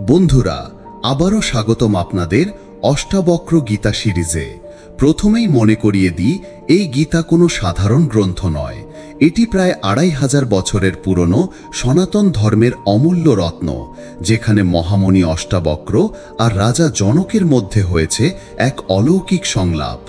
বন্ধুরা, আবারও স্বাগতম আপনাদের অষ্টাবক্র গীতা সিরিজে। প্রথমেই মনে করিয়ে দিই, এই গীতা কোনো সাধারণ গ্রন্থ নয়। এটি প্রায় আড়াই হাজার বছরের পুরনো সনাতন ধর্মের অমূল্য রত্ন, যেখানে মহামণি অষ্টাবক্র আর রাজা জনকের মধ্যে হয়েছে এক অলৌকিক সংলাপ।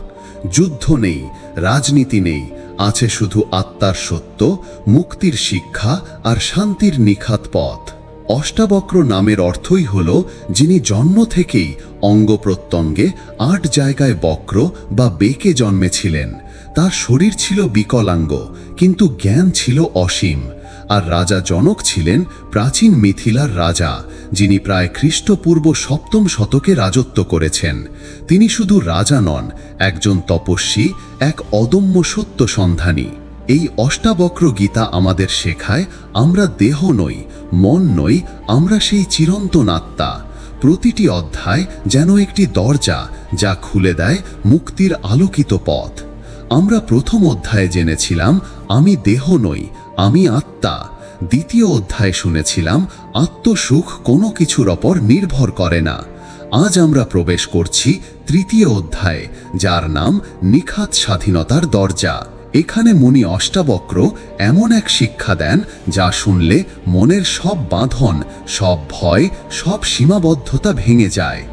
যুদ্ধ নেই, রাজনীতি নেই, আছে শুধু আত্মার সত্য, মুক্তির শিক্ষা আর শান্তির নিখাত পথ। অষ্টাবক্র নামের অর্থই হল যিনি জন্ম থেকেই অঙ্গ প্রত্যঙ্গে আট জায়গায় বক্র বা বেকে জন্মেছিলেন। তার শরীর ছিল বিকলাঙ্গ, কিন্তু জ্ঞান ছিল অসীম। আর রাজা জনক ছিলেন প্রাচীন মিথিলার রাজা, যিনি প্রায় খ্রিস্টপূর্ব সপ্তম শতকে রাজত্ব করেছেন। তিনি শুধু রাজা নন, একজন তপস্বী, এক অদম্য সত্য সন্ধানী। এই অষ্টাবক্র গীতা আমাদের শেখায়, আমরা দেহ নই, মন নই, আমরা সেই চিরন্তন আত্মা। প্রতিটি অধ্যায় যেন একটি দরজা, যা খুলে দেয় মুক্তির আলোকিত পথ। আমরা প্রথম অধ্যায়ে জেনেছিলাম, আমি দেহ নই, আমি আত্মা। দ্বিতীয় অধ্যায়ে শুনেছিলাম, আত্মসুখ কোনো কিছুর ওপর নির্ভর করে না। আজ আমরা প্রবেশ করছি তৃতীয় অধ্যায়ে, যার নাম নিখাত স্বাধীনতার দরজা। এখানে মুনি অষ্টাবক্র এমন এক শিক্ষা দেন যা শুনলে মনের সব বাঁধন, সব ভয়, সব সীমাবদ্ধতা ভেঙে যায়।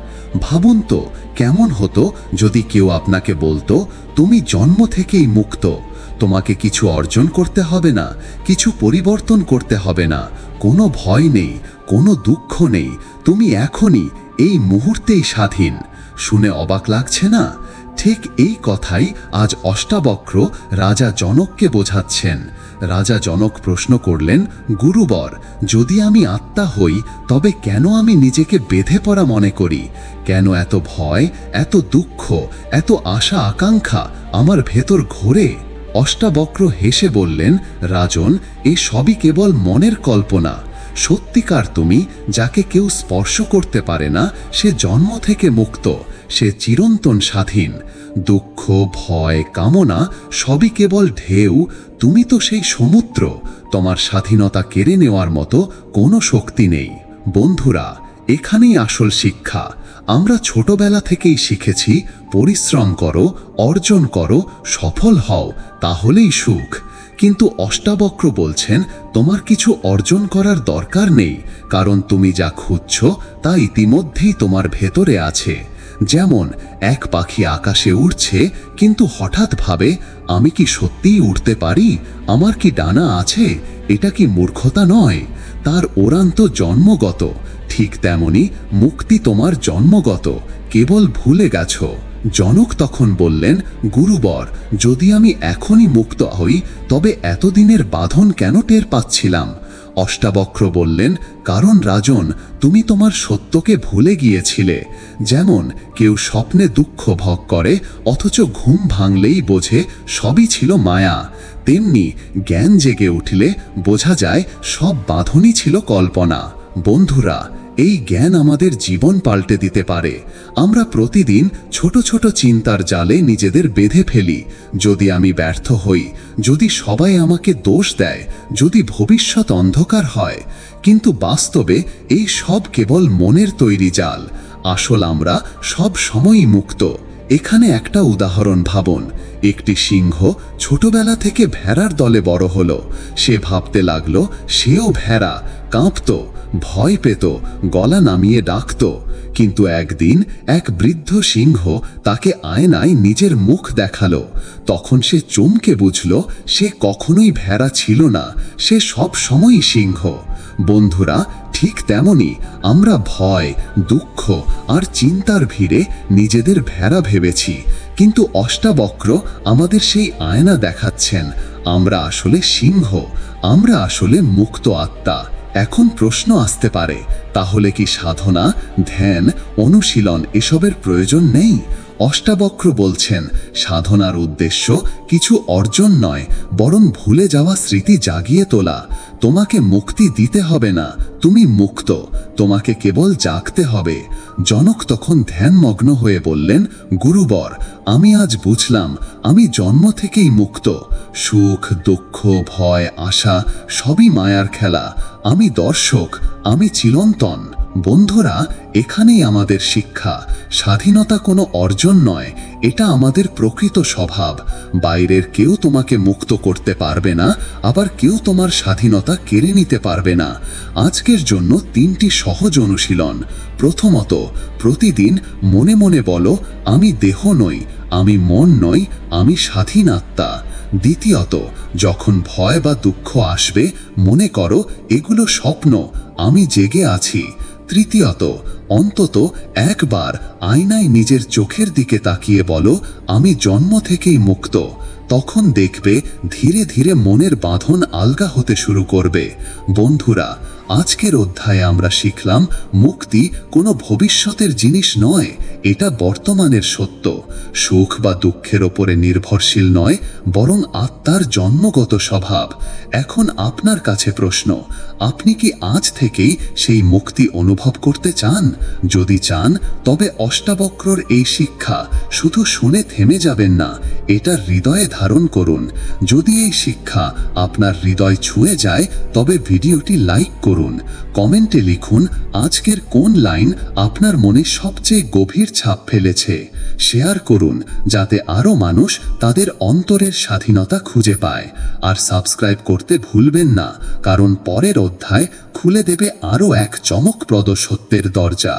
ভাবুন তো, কেমন হতো যদি কেউ আপনাকে বলতো, তুমি জন্ম থেকেই মুক্ত, তোমাকে কিছু অর্জন করতে হবে না, কিছু পরিবর্তন করতে হবে না, কোনো ভয় নেই, কোনো দুঃখ নেই, তুমি এখনই এই মুহূর্তেই স্বাধীন। শুনে অবাক লাগছে না? ঠিক এই কথাই আজ অষ্টাবক্র রাজা জনককে বোঝাচ্ছেন। রাজা জনক প্রশ্ন করলেন, গুরুবর, যদি আমি আত্মা হই, তবে কেন আমি নিজেকে বেঁধে পড়া মনে করি? কেন এত ভয়, এত দুঃখ, এত আশা আকাঙ্ক্ষা আমার ভেতর ঘোরে? অষ্টাবক্র হেসে বললেন, রাজন, এ সবই কেবল মনের কল্পনা। সত্যিকার তুমি, যাকে কেউ স্পর্শ করতে পারে না, সে জন্ম থেকে মুক্ত। সে চিরন্তন স্বাধীন। দুঃখ, ভয়, কামনা সবই কেবল ঢেউ। তুমি তো সেই সমুদ্র। তোমার স্বাধীনতা কেড়ে নেওয়ার মতো কোনো শক্তি নেই। বন্ধুরা, এখানেই আসল শিক্ষা। আমরা ছোটবেলা থেকেই শিখেছি, পরিশ্রম করো, অর্জন করো, সফল হও, তাহলেই সুখ। কিন্তু অষ্টাবক্র বলছেন, তোমার কিছু অর্জন করার দরকার নেই, কারণ তুমি যা খুঁজছ তা ইতিমধ্যেই তোমার ভেতরে আছে। যেমন এক পাখি আকাশে উড়ছে, কিন্তু হঠাৎ ভাবে, আমি কি সত্যিই উড়তে পারি? আমার কি ডানা আছে? এটা কি মূর্খতা নয়? তার ওড়ান তো জন্মগত। ঠিক তেমনি মুক্তি তোমার জন্মগত। কেবল ভুলে গেছ। জনক তখন বললেন, গুরুবর, যদি আমি এখনই মুক্ত হই, তবে এতদিনের বাঁধন কেন টের পাচ্ছিলাম? অষ্টাবক্র বললেন, কারণ রাজন, তুমি তোমার সত্যকে ভুলে গিয়েছিলে। যেমন, কেউ স্বপ্নে দুঃখ ভোগ করে, অথচ ঘুম ভাঙলেই বোঝে সবই ছিল মায়া। তেমনি জ্ঞান জেগে উঠলে বোঝা যায় সব বাঁধনই ছিল কল্পনা। বন্ধুরা এই জ্ঞান আমাদের জীবন পাল্টে দিতে পারে। আমরা প্রতিদিন ছোট ছোট চিন্তার জালে নিজেদের বেঁধে ফেলি। যদি আমি ব্যর্থ হই, যদি সবাই আমাকে দোষ দেয়, যদি ভবিষ্যৎ অন্ধকার হয়, কিন্তু বাস্তবে এই সব কেবল মনের তৈরি জাল। আসল আমরা সব সময়ই মুক্ত। এখানে একটা উদাহরণ ভাবুন। একটি সিংহ ছোটবেলা থেকে ভেড়ার দলে বড় হলো। সে ভাবতে লাগল, সেও ভেড়া, কাঁপত। ভয় পেত, গলা নামিয়ে ডাকত। কিন্তু একদিন এক বৃদ্ধ সিংহ তাকে আয়নায় নিজের মুখ দেখাল। তখন সে চমকে বুঝল, সে কখনোই ভেড়া ছিল না, সে সব সময়ই সিংহ। বন্ধুরা, ঠিক তেমনি আমরা ভয়, দুঃখ আর চিন্তার ভিড়ে নিজেদের ভেড়া ভেবেছি। কিন্তু অষ্টাবক্র আমাদের সেই আয়না দেখাচ্ছেন, আমরা আসলে সিংহ, আমরা আসলে মুক্ত আত্মা। এখন প্রশ্ন আসতে পারে, তাহলে কি সাধনা, ধ্যান, অনুশীলন এসবের প্রয়োজন নেই? অষ্টাবক্র বলছেন, সাধনার উদ্দেশ্য কিছু অর্জন নয়, বরং ভুলে যাওয়া স্মৃতি জাগিয়ে তোলা। তোমাকে মুক্তি দিতে হবে না তুমি মুক্ত, তোমাকে কেবল জাগতে হবে। জনক তখন ধ্যানমগ্ন হয়ে বললেন, গুরুবর, আমি আজ বুঝলাম, আমি জন্ম থেকেই মুক্ত। সুখ, দুঃখ, ভয়, আশা সবই মায়ার খেলা। আমি দর্শক, আমি চিরন্তন। বন্ধুরা, এখানেই আমাদের শিক্ষা। স্বাধীনতা কোনো অর্জন নয়, এটা আমাদের প্রকৃত স্বভাব। বাইরের কেউ তোমাকে মুক্ত করতে পারবে না, আবার কেউ তোমার স্বাধীনতা কেড়ে নিতে পারবে না। আজকের জন্য তিনটি সহজ অনুশীলন। প্রথমত, প্রতিদিন মনে মনে বলো, আমি দেহ নই, আমি মন নই, আমি স্বাধীন আত্মা। দ্বিতীয়ত, যখন ভয় বা দুঃখ আসবে, মনে করো, এগুলো স্বপ্ন, আমি জেগে আছি। তৃতীয়ত, অন্তত একবার আয়নায় নিজের চোখের দিকে তাকিয়ে বলো, আমি জন্ম থেকেই মুক্ত। তখন দেখবে ধীরে ধীরে মনের বাঁধন আলগা হতে শুরু করবে। বন্ধুরা আজকের অধ্যায়ে আমরা শিখলাম, মুক্তি কোনো ভবিষ্যতের জিনিস নয়, এটা বর্তমানের সত্য। সুখ বা দুঃখের ওপরে নির্ভরশীল নয়, বরং আত্মার জন্মগত স্বভাব। এখন আপনার কাছে প্রশ্ন, আপনি কি আজ থেকেই সেই মুক্তি অনুভব করতে চান? যদি চান, তবে অষ্টাবক্রর এই শিক্ষা, শুধু শুনে থেমে যাবেন না, এটা হৃদয়ে ধারণ করুন। যদি এই শিক্ষা আপনার হৃদয় ছুঁয়ে যায়, তবে ভিডিওটি লাইক করুন। কমেন্টে লিখুন, আজকের কোন লাইন আপনার মনে সবচেয়ে গভীর ছাপ ফেলেছে? শেয়ার করুন, যাতে আরও মানুষ তাদের অন্তরের স্বাধীনতা খুঁজে পায়। আর সাবস্ক্রাইব করতে ভুলবেন না, কারণ পরের অধ্যায় খুলে দেবে আরও এক চমকপ্রদ সত্যের দরজা।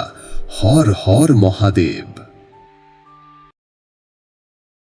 হর হর মহাদেব।